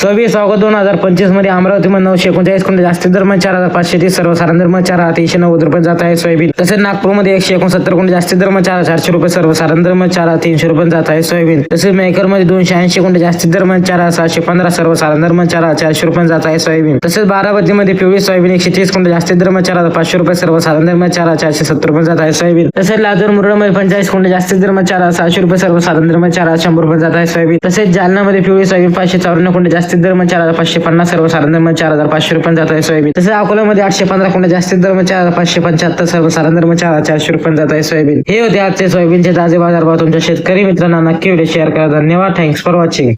सव्वीस ऑगस्ट दोन हजार पंचवीसमध्ये अमरावतीमध्ये नऊशे एकोणचाळीस क्विंटल जास्तीत दर चार हजार पाचशे तीस सर्वसाधारण दरम्यान चार हजार तीनशे नव्वद रुपये जात आहे सोयाबीन तसेच नागपूरमध्ये एकशे एकोणसत्तर क्विंटल जास्तीत दर चार हजार चारशे रुपये सर्वसाधारण दरम्यान चार हजार तीनशे रुपये जात आहे सोयाबीन तसेच मेकरमध्ये दोनशे ऐंशी क्विंटल जास्तीत दर चार हजार सातशे पंधरा सर्वसाधारण दरम्यान चार हजार चारशे रुपये जात आहे सोयाबीन तसेच बारामतीमध्ये पिवळी सोयाबीन एकशे तीस क्विंटल जास्तीत दर चार हजार पाचशे रुपये सर्वसाधारण दरम्यान चार हजार चारशे सत्तर रुपये जात आहे सोयाबीन तसेच लातूर मुरडमध्ये पंचाळीस क्विंटल जास्तीत दर चार हजार सहाशे रुपये सर्वसाधारण दरम्यान चार हजार शंभर रुपये जात आहे सोयाबीन तसेच जालनामध्ये पिवळी सोयाबीन पाचशे चौऱ्याण्णव क्विंटल जास्तीत दर चार हजार पाचशे पन्नास सर्वसाधारण दर चार हजार पाचशे रुपये जात आहे सोयाबीन. तसेच अकोल्यामध्ये आठशे पंधरा क्विंटल जास्तीत दर चार हजार पाचशे पंच्याहत्तर सर्वसाधारण दर चार हजार चारशे रुपये जात आहे सोयाबीन. हे होते आजचे सोयाबीनचे ताजे बाजारभाव तुमच्या शेतकरी मित्रांना. नक्की व्हिडिओ शेअर करा. धन्यवाद. Thanks for watching